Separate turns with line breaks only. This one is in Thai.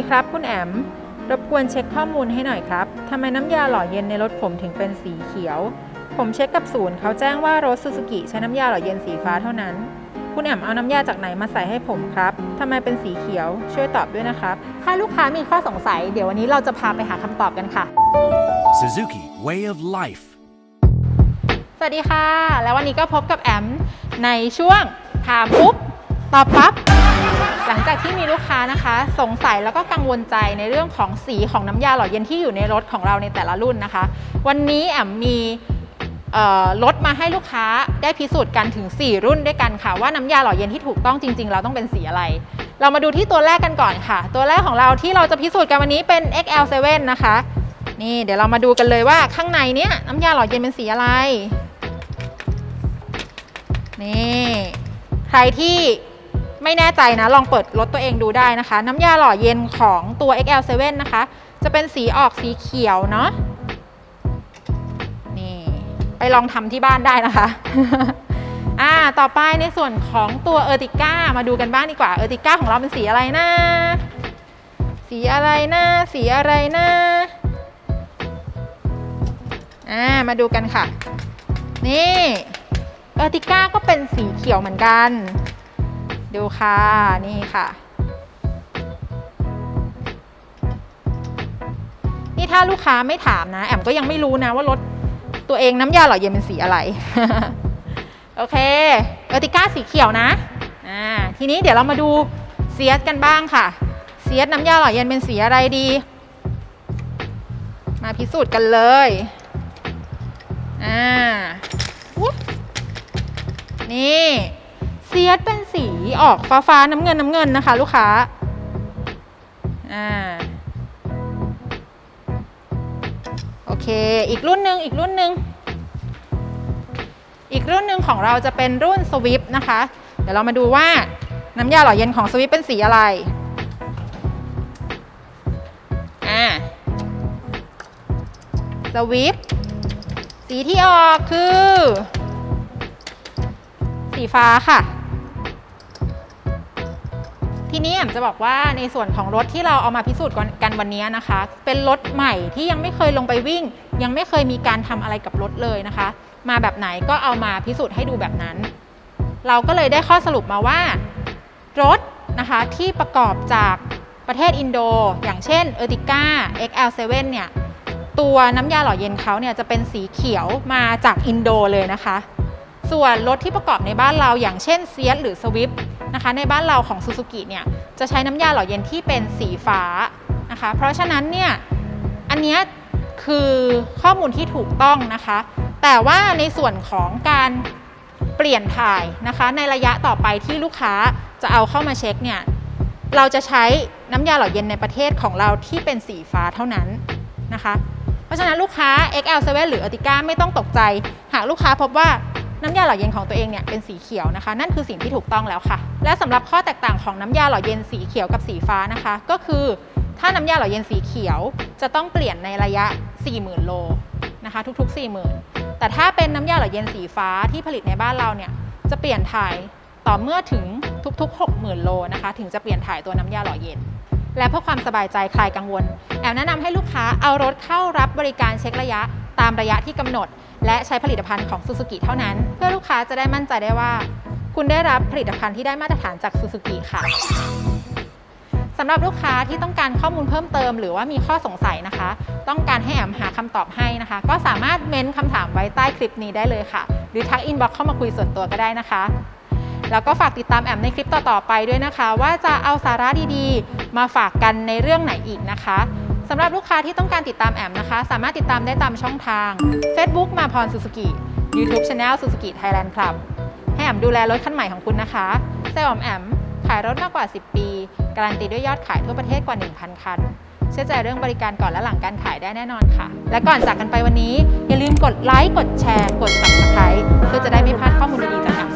ดีครับคุณแอม รบกวนเช็คข้อมูลให้หน่อยครับ ทำไมน้ำยาหล่อเย็นในรถผมถึงเป็นสีเขียว ผมเช็คกับศูนย์เขาแจ้งว่ารถซูซูกิใช้น้ำยาหล่อเย็นสีฟ้าเท่านั้น คุณแอมเอาน้ำยาจากไหนมาใส่ให้ผมครับทำไมเป็นสีเขียว ช่วยตอบด้วยนะครับ
ถ้าลูกค้ามีข้อสงสัย เดี๋ยววันนี้เราจะพาไปหาคำตอบกันค่ะ
Suzuki Way of Life.
สวัสดีค่ะ แล้ววันนี้ก็พบกับแอมในช่วงถามปุ๊บตอบปั๊บ หลังจากที่มีลูกค้านะคะ สงสัยแล้วก็กังวลใจในเรื่องของสีของน้ำยาหล่อเย็นที่อยู่ในรถของเราในแต่ละรุ่นนะคะ วันนี้แอมมีรถมาให้ลูกค้าได้พิสูจน์กันถึง 4 รุ่นด้วยกันค่ะ ว่าน้ำยาหล่อเย็นที่ถูกต้องจริงๆ เราต้องเป็นสีอะไร เรามาดูที่ตัวแรกกันก่อนค่ะ ตัวแรกของเราที่เราจะพิสูจน์กันวันนี้เป็น XL7 นะคะ นี่เดี๋ยวเรามาดูกันเลยว่าข้างในเนี้ยน้ำยาหล่อเย็นเป็นสีอะไร นี่ใครที่ ไม่แน่ใจนะ ลองเปิดรถตัวเองดูได้นะคะ น้ำยาหล่อเย็นของตัว XL7 นะคะ จะเป็นสีออกสีเขียวเนาะนี่ไปลองทำที่บ้านได้นะคะอ่าต่อไปในส่วนของตัวเออร์ติก้ามาดูกันบ้างดีกว่าเออร์ติก้าของเราเป็นสีอะไรนะ สีอะไรนะ สีอะไรนะอ่ามาดูกันค่ะ นี่เออร์ติก้าก็เป็นสีเขียวเหมือนกัน ดูค่ะ นี่ค่ะ นี่ถ้าลูกค้าไม่ถามนะ แอมก็ยังไม่รู้นะว่ารถตัวเองน้ำยาหล่อเย็นเป็นสีอะไร โอเคเอติก้าสีเขียวนะอ่าทีนี้เดี๋ยวเรามาดูเซียสกันบ้างค่ะ เซียสน้ำยาหล่อเย็นเป็นสีอะไรดี มาพิสูจน์กันเลยอ่านี่ เซียสเป็นสีออกฟ้าฟ้าๆน้ำเงินน้ำเงินนะคะ ลูกค้าอ่าโอเค อีกรุ่นหนึ่งอีกรุ่นหนึ่งอีกรุ่นหนึ่งของเราจะเป็นรุ่นสวิฟนะคะ เดี๋ยวเรามาดูว่าน้ำยาหล่อเย็นของสวิฟเป็นสีอะไรอ่าสวิฟสีที่ออกคือ สีฟ้าค่ะ ทีนี้แอมจะบอกว่าในส่วนของรถที่เราเอามาพิสูจน์กันวันนี้นะคะ เป็นรถใหม่ที่ยังไม่เคยลงไปวิ่ง ยังไม่เคยมีการทำอะไรกับรถเลยนะคะ มาแบบไหนก็เอามาพิสูจน์ให้ดูแบบนั้น เราก็เลยได้ข้อสรุปมาว่า รถนะคะที่ประกอบจากประเทศอินโด อย่างเช่น e r t i g a XL7 เนี่ยตัวน้ำยาหล่อเย็นเขาเนี่ยจะเป็นสีเขียวมาจากอินโดเลยนะคะ ส่วนรถที่ประกอบในบ้านเราอย่างเช่นเซียสหรือสวิฟนะคะในบ้านเราของซูซูกิเนี่ยจะใช้น้ำยาหล่อเย็นที่เป็นสีฟ้านะคะเพราะฉะนั้นเนี่ยอันนี้คือข้อมูลที่ถูกต้องนะคะ แต่ว่าในส่วนของการเปลี่ยนถ่ายนะคะ ในระยะต่อไปที่ลูกค้าจะเอาเข้ามาเช็คเนี่ยเราจะใช้น้ำยาหล่อเย็นในประเทศของเราที่เป็นสีฟ้าเท่านั้นนะคะ เพราะฉะนั้นลูกค้า XL7 หรือ Ertiga ไม่ต้องตกใจ หากลูกค้าพบว่า น้ำยาหล่อเย็นของตัวเองเนี่ยเป็นสีเขียวนะคะ นั่นคือสิ่งที่ถูกต้องแล้วค่ะ และสำหรับข้อแตกต่างของน้ำยาหล่อเย็นสีเขียวกับสีฟ้านะคะ ก็คือ ถ้าน้ำยาหล่อเย็นสีเขียว จะต้องเปลี่ยนในระยะ 40,000 โลนะคะทุกๆ 40,000 แต่ถ้าเป็นน้ำยาหล่อเย็นสีฟ้าที่ผลิตในบ้านเราเนี่ยจะเปลี่ยนถ่ายต่อเมื่อถึงทุกๆ 60,000 โลนะคะ ถึงจะเปลี่ยนถ่ายตัวน้ำยาหล่อเย็น และเพื่อความสบายใจคลายกังวลแอมแนะนำให้ลูกค้าเอารถเข้ารับบริการเช็คระยะ ตามระยะที่กำหนด และใช้ผลิตภัณฑ์ของซูซูกิเท่านั้น เพื่อลูกค้าจะได้มั่นใจได้ว่า คุณได้รับผลิตภัณฑ์ที่ได้มาตรฐานจากซูซูกิค่ะสำหรับลูกค้าที่ต้องการข้อมูลเพิ่มเติม หรือว่ามีข้อสงสัยนะคะ ต้องการให้แอมหาคำตอบให้นะคะ ก็สามารถเม้นคำถามไว้ใต้คลิปนี้ได้เลยค่ะ หรือทักอินบ็อกเข้ามาคุยส่วนตัวก็ได้นะคะแล้วก็ฝากติดตามแอมในคลิปต่อ ๆ ไปด้วยนะคะ ว่าจะเอาสาระดี ๆ มาฝากกันในเรื่องไหนอีกนะคะ สำหรับลูกค้าที่ต้องการติดตามแอมนะคะ สามารถติดตามได้ตามช่องทาง Facebook มาพรซูซูกิ YouTube Channel Suzuki Thailand Club ให้แอมดูแลรถคันใหม่ของคุณนะคะเซลล์อมแอมขายรถมากกว่า 10 ปี การันตีด้วยยอดขายทั่วประเทศกว่า 1,000 คัน เชื่อใจเรื่องบริการก่อนและหลังการขายได้แน่นอนค่ะ และก่อนจากกันไปวันนี้ อย่าลืมกดไลค์กดแชร์ กด subscribe เพื่อจะได้ไม่พลาดข้อมูลดีๆจากแอม